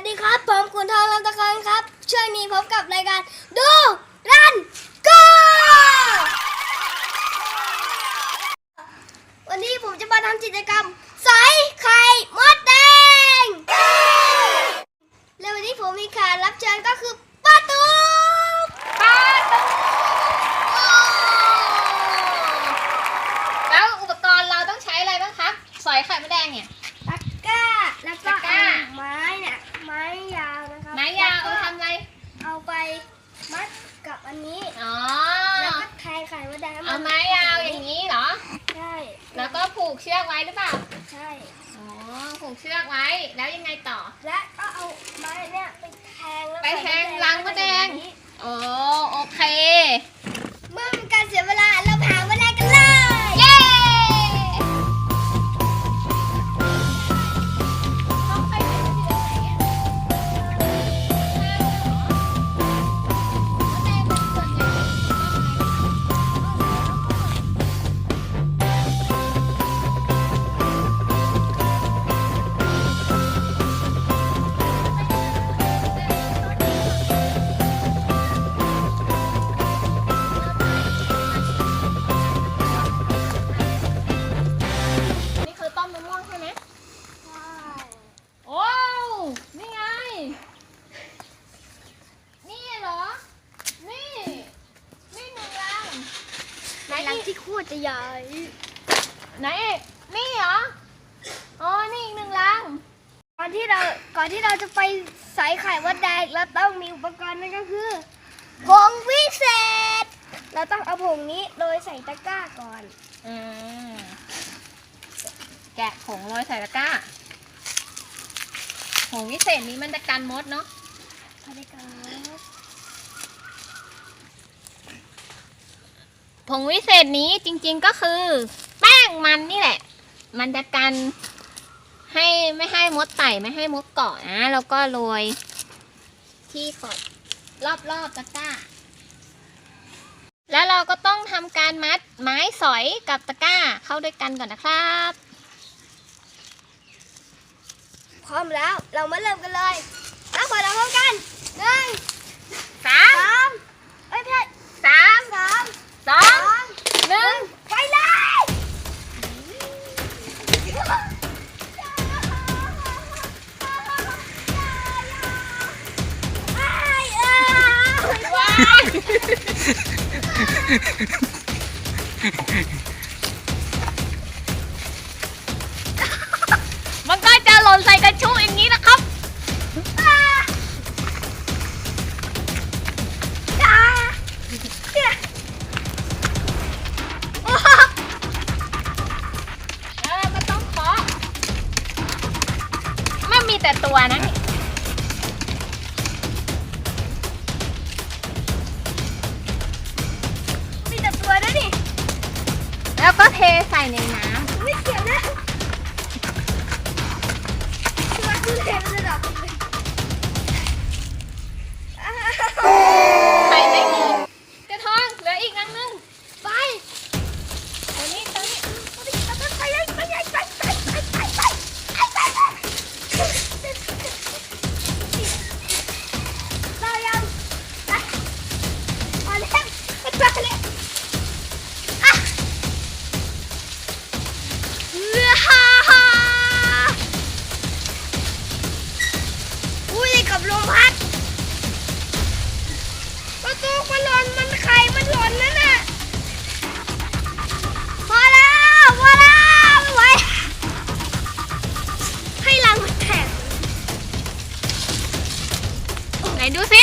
วัสดีครับ ผมคุณทองลำตะคองครับ ช่วงนี้พบกับรายการ ดู รันก็วันนี้ผมจะมาทำกิจกรรมใสไข่มดแดง และวันนี้ผมมีแขกรับเชิญก็คือป้าตูกป้าตุ๊ก แล้วอุปกรณ์เราต้องใช้อะไรบ้างครับ สอยไข่มดแดงเนี่ย ตะกร้า แล้วก็ ตะกร้า เอาไม้เนี่ยไม้ยาวนะครับ ไม้ยาวเอา แล้ว ไป ก็ ทำอะไร เอาไปมัดกับอันนี้ อ๋อ แล้วก็แทงไข่มดแดงให้น เอาไม้ยาวอย่างนี้เหรอ ใช่ แล้ว ก็ผูกเชือกไว้หรือเปล่า ใช่ อ๋อ ผูกเชือกไว้ แล้วยังไงต่อ และก็เอาไม้เนี่ยไปแทงแล้วไปแทงรังมดแดงอย่างนี้โอ้โอเค เมื่อเป็นการเสียเวลา ไหนอีกนี่เหรออ๋อนี่อีกหนึ่งรัง ก่อนที่เราก่อนที่เราจะไปใส่ไข่มดแดงเราต้องมีอุปกรณ์นั่นก็คือผงวิเศษ เราต้องเอาผงนี้โรยใส่ตะกร้าก่อน อืมแกะผงโรยใส่ตะกร้าผงวิเศษนี้มันจะกันมดเนาะพอได้กัน ผงวิเศษนี้จริงๆก็คือ แป้งมันนี่แหละ มันจะกันให้ไม่ให้มดไต่ไม่ให้มดเกาะนะ แล้วก็โรยที่ขอบรอบๆตะกร้า แล้วเราก็ต้องทำการมัดไม้สอยกับตะกร้าเข้าด้วยกันก่อนนะครับ พร้อมแล้วเรามาเริ่มกันเลยเอาพอเราพร้อมกันหนึ่ง มันก็จะหล่นใส่กระชุอย่างนี้นะครับอ่าเนี่ยแล้วเราก็ต้องเคาะไม่มีแต่ตัวนะนี่ ก็เทใส่ในน้ำไม่เกี่ยวนะ ดูสิ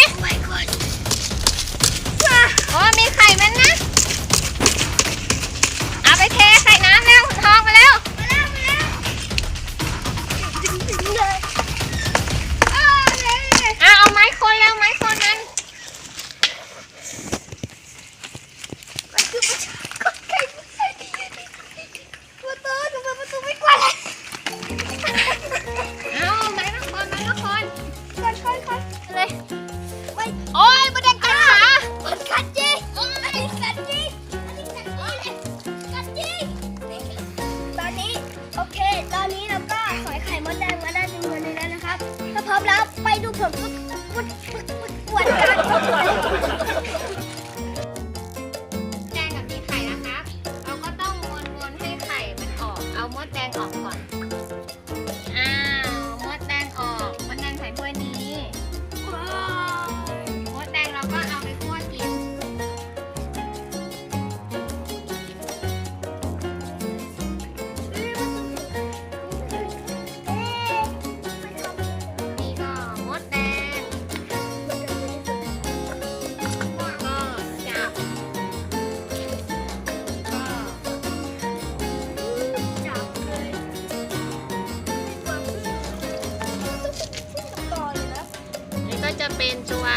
ราก็สอยไข่มดแดงมาได้จำนวนหนึงแล้วนะครับถ้าพร้อมแล้วไปดูผลปึ๊กปึ๊กปึ๊กปวดกัน เป็นจัว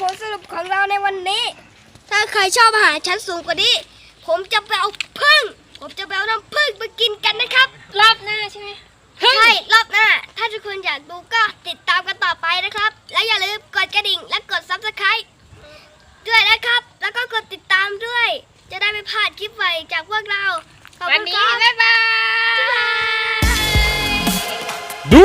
ผลสรุปของเราในวันนี้ ถ้าใครชอบอาหารชั้นสูงกว่านี้ ผมจะไปเอาพึ่ง ผมจะไปเอาน้ำพึ่งไปกินกันนะครับ รอบหน้าใช่ไหมใช่รอบหน้า ถ้าทุกคนอยากดูก็ติดตามกันต่อไปนะครับ และอย่าลืมกดกระดิ่งและกด subscribe ด้วยนะครับ แล้วก็กดติดตามด้วย จะได้ไม่พลาดคลิปใหม่จากพวกเราขอบวันคุณนี้ครับบ๊ายบายบ๊ายบายดู